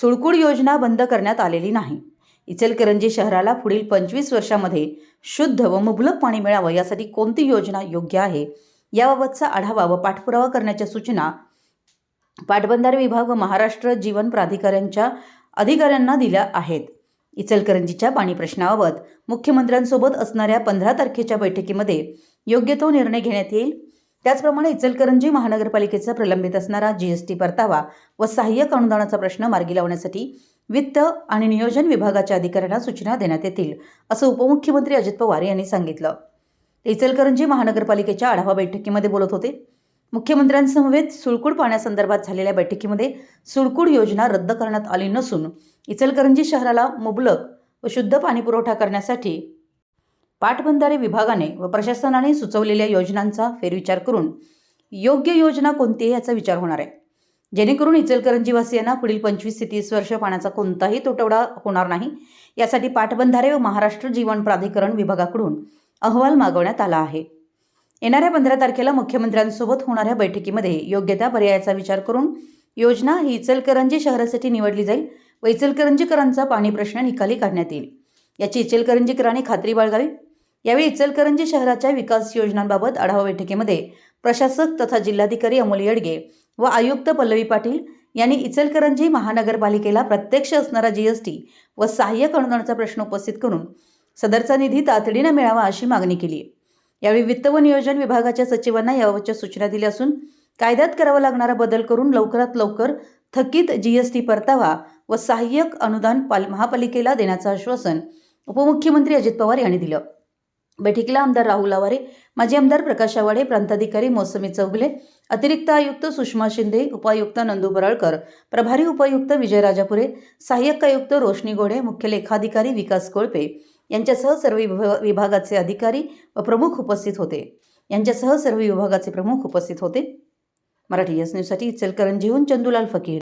सुळकुड योजना बंद करण्यात आलेली नाही. इचलकरंजी शहराला पुढील पंचवीस वर्षामध्ये शुद्ध व मुबलक पाणी मिळावं यासाठी कोणती योजना योग्य आहे? याबाबतचा आढावा व पाठपुरावा करण्याच्या सूचना पाटबंधारे विभाग व महाराष्ट्र जीवन प्राधिकरणच्या अधिकाऱ्यांना दिल्या आहेत. इचलकरंजीच्या पाणी प्रश्नाबाबत मुख्यमंत्र्यांसोबत असणाऱ्या पंधरा तारखेच्या बैठकीमध्ये योग्य तो निर्णय घेण्यात येईल. त्याचप्रमाणे इचलकरंजी महानगरपालिकेचा प्रलंबित असणारा जीएसटी परतावा व सहाय्यक अनुदानाचा प्रश्न मार्गी लावण्यासाठी वित्त आणि नियोजन विभागाच्या अधिकाऱ्यांना सूचना देण्यात येतील असं उपमुख्यमंत्री अजित पवार यांनी सांगितलं. ते इचलकरंजी महानगरपालिकेच्या आढावा बैठकीमध्ये बोलत होते. मुख्यमंत्र्यांसमवेत सुळकूड पाण्यासंदर्भात झालेल्या बैठकीमध्ये सुळकूड योजना रद्द करण्यात आली नसून इचलकरंजी शहराला मुबलक व शुद्ध पाणीपुरवठा करण्यासाठी पाटबंधारे विभागाने व प्रशासनाने सुचवलेल्या योजनांचा फेरविचार करून योग्य योजना कोणती आहे याचा विचार होणार आहे. जेणेकरून इचलकरंजीवासियांना पुढील पंचवीस ते तीस वर्ष पाण्याचा कोणताही तुटवडा होणार नाही. यासाठी पाटबंधारे व महाराष्ट्र जीवन प्राधिकरण विभागाकडून अहवाल मागवण्यात आला आहे. येणाऱ्या पंधरा तारखेला मुख्यमंत्र्यांसोबत होणाऱ्या बैठकीमध्ये योग्य त्या पर्यायाचा विचार करून योजना ही इचलकरंजी शहरासाठी निवडली जाईल व इचलकरंजीकरांचा पाणी प्रश्न निकाली काढण्यात येईल. याची इचलकरंजीकरांनी खात्री बाळगावी. यावेळी इचलकरंजी शहराच्या विकास योजनांबाबत आढावा बैठकीमध्ये प्रशासक तथा जिल्हाधिकारी अमोल येडगे व आयुक्त पल्लवी पाटील यांनी इचलकरंजी महानगरपालिकेला प्रत्यक्ष असणारा जीएसटी व सहाय्यक अनुदानाचा प्रश्न उपस्थित करून सदरचा निधी तातडीनं मिळावा अशी मागणी केली. यावेळी वित्त व नियोजन विभागाच्या सचिवांना याबाबतच्या सूचना दिल्या असून कायद्यात करावा लागणारा बदल करून लवकरात लवकर थकीत जीएसटी परतावा व सहाय्यक अनुदान पाल महापालिकेला देण्याचं आश्वासन उपमुख्यमंत्री अजित पवार यांनी दिलं. बैठकीला आमदार राहुल आवारे माजी आमदार प्रकाश आवाडे प्रांताधिकारी मोसमी चौगले अतिरिक्त आयुक्त सुषमा शिंदे उपायुक्त नंदू बराळकर प्रभारी उपायुक्त विजय राजापुरे सहाय्यक आयुक्त रोशनी गोडे मुख्य लेखाधिकारी विकास कोळपे यांच्यासह सर्व विभ- विभागाचे अधिकारी व प्रमुख उपस्थित होते. यांच्यासह सर्व विभागाचे प्रमुख उपस्थित होते. मराठी एस न्यूजसाठी इचलकरंजीहून चंदूलाल फकीर.